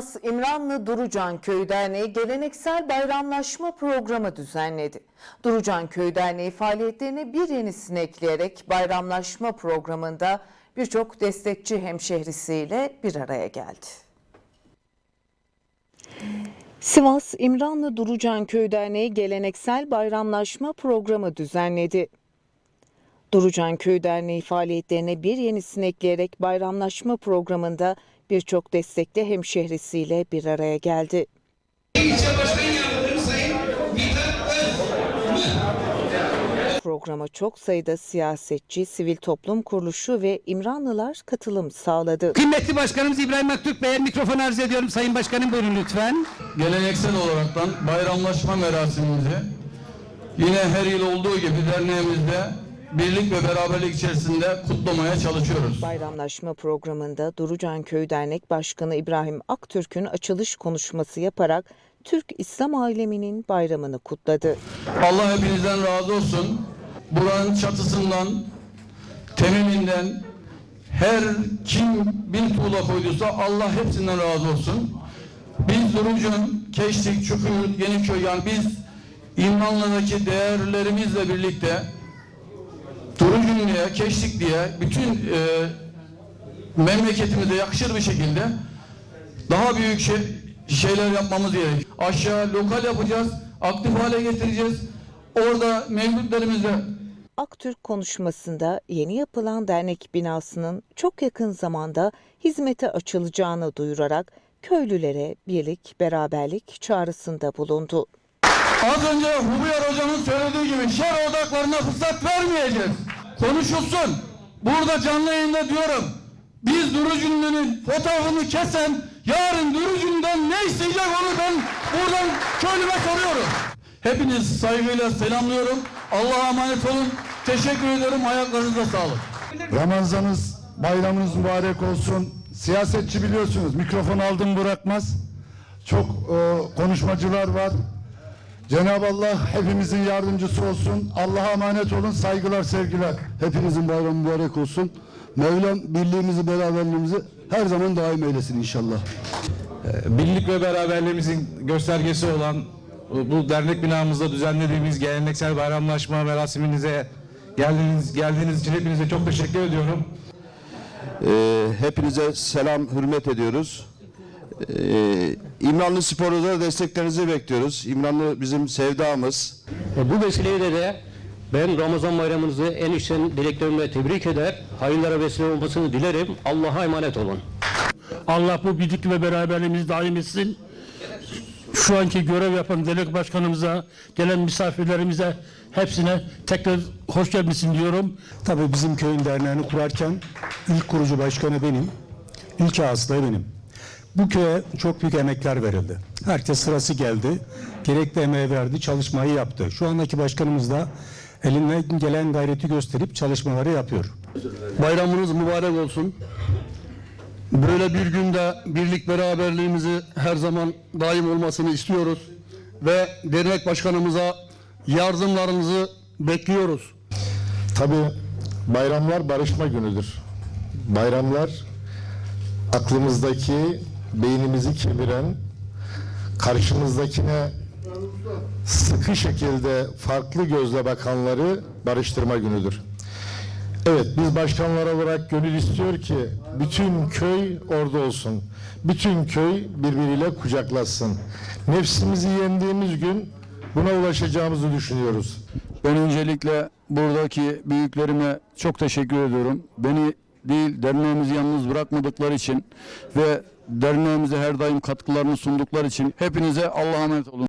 Sivas İmranlı Durucan Köy Derneği geleneksel bayramlaşma programı düzenledi. Durucan Köy Derneği faaliyetlerine bir yenisini ekleyerek bayramlaşma programında birçok destekçi hemşehrisiyle bir araya geldi. Sivas İmranlı Durucan Köy Derneği geleneksel bayramlaşma programı düzenledi. Durucan Köy Derneği faaliyetlerine bir yenisini ekleyerek bayramlaşma programında birçok destekli hemşehrisiyle bir araya geldi. Programa çok sayıda siyasetçi, sivil toplum kuruluşu ve İmranlılar katılım sağladı. Kıymetli Başkanımız İbrahim Aktürk Bey'e mikrofon arz ediyorum. Sayın Başkanım buyurun lütfen. geleneksel olaraktan bayramlaşma merasimimizi yine her yıl olduğu gibi derneğimizde birlik ve beraberlik içerisinde kutlamaya çalışıyoruz. Bayramlaşma programında Durucan Köy Dernek Başkanı İbrahim Aktürk'ün açılış konuşması yaparak Türk İslam aleminin bayramını kutladı. Allah hepinizden razı olsun. Buranın çatısından, temiminden her kim bin tuğla koyduysa Allah hepsinden razı olsun. Biz Durucun, Keştik, Çukur, Yeniköy yani biz İmranlı'daki değerlerimizle birlikte Keştik diye bütün e, memleketimize yakışır bir şekilde daha büyük şey, şeyler yapmamız gerek. Aşağı lokal yapacağız, aktif hale getireceğiz. Orada mevlütlerimizle Aktürk konuşmasında yeni yapılan dernek binasının çok yakın zamanda hizmete açılacağını duyurarak köylülere birlik, beraberlik çağrısında bulundu. Az önce Hubiyar hocamın söylediği gibi şer odaklarına fırsat vermeyeceğiz. Konuşulsun. Burada canlı yayında diyorum. Biz Durucunlu'nun fotoğrafını kesen yarın Durucun'dan ne isteyecek onu ben buradan köylüme soruyorum. Hepiniz saygıyla selamlıyorum. Allah'a emanet olun. Teşekkür ederim. Ayaklarınıza sağlık. Ramazanınız, bayramınız mübarek olsun. Siyasetçi biliyorsunuz mikrofon aldım bırakmaz. Çok e, konuşmacılar var. Cenab-ı Allah hepimizin yardımcısı olsun. Allah'a emanet olun. Saygılar, sevgiler. Hepinizin bayramı mübarek olsun. Mevlam birliğimizi, beraberliğimizi her zaman daim eylesin inşallah. birlik ve beraberliğimizin göstergesi olan bu dernek binamızda düzenlediğimiz geleneksel bayramlaşma merasiminize geldiğiniz geldiğiniz için hepinize çok teşekkür ediyorum. Ee, hepinize selam, hürmet ediyoruz. Ee, İmranlı Spor'u da desteklerinizi bekliyoruz. İmranlı bizim sevdamız. E, Bu vesileyle de ben Ramazan bayramınızı en içten dileklerimle tebrik eder, hayırlara vesile olmasını dilerim. Allah'a emanet olun. Allah bu birlik ve beraberliğimizi daim etsin. Şu anki görev yapan dernek başkanımıza, gelen misafirlerimize hepsine tekrar hoş gelmişsin diyorum. Tabii bizim köyün derneğini kurarken ilk kurucu başkanı benim. İlk ağızda benim. Bu köye çok büyük emekler verildi. Herkes sırası geldi. Gerekli emeği verdi, çalışmayı yaptı. Şu andaki başkanımız da elinden gelen gayreti gösterip çalışmaları yapıyor. Bayramınız mübarek olsun. Böyle bir günde birlik beraberliğimizi her zaman daim olmasını istiyoruz. Ve dernek başkanımıza yardımlarınızı bekliyoruz. Tabii bayramlar barışma günüdür. Bayramlar aklımızdaki, beynimizi kemiren, karşımızdakine sıkı şekilde farklı gözle bakanları barıştırma günüdür. Evet, biz başkanlar olarak gönül istiyor ki bütün köy orada olsun. Bütün köy birbiriyle kucaklaşsın. Nefsimizi yendiğimiz gün buna ulaşacağımızı düşünüyoruz. Ben öncelikle buradaki büyüklerime çok teşekkür ediyorum. Beni değil derneğimizi yalnız bırakmadıkları için ve derneğimize her daim katkılarını sundukları için hepinize Allah'a emanet olun.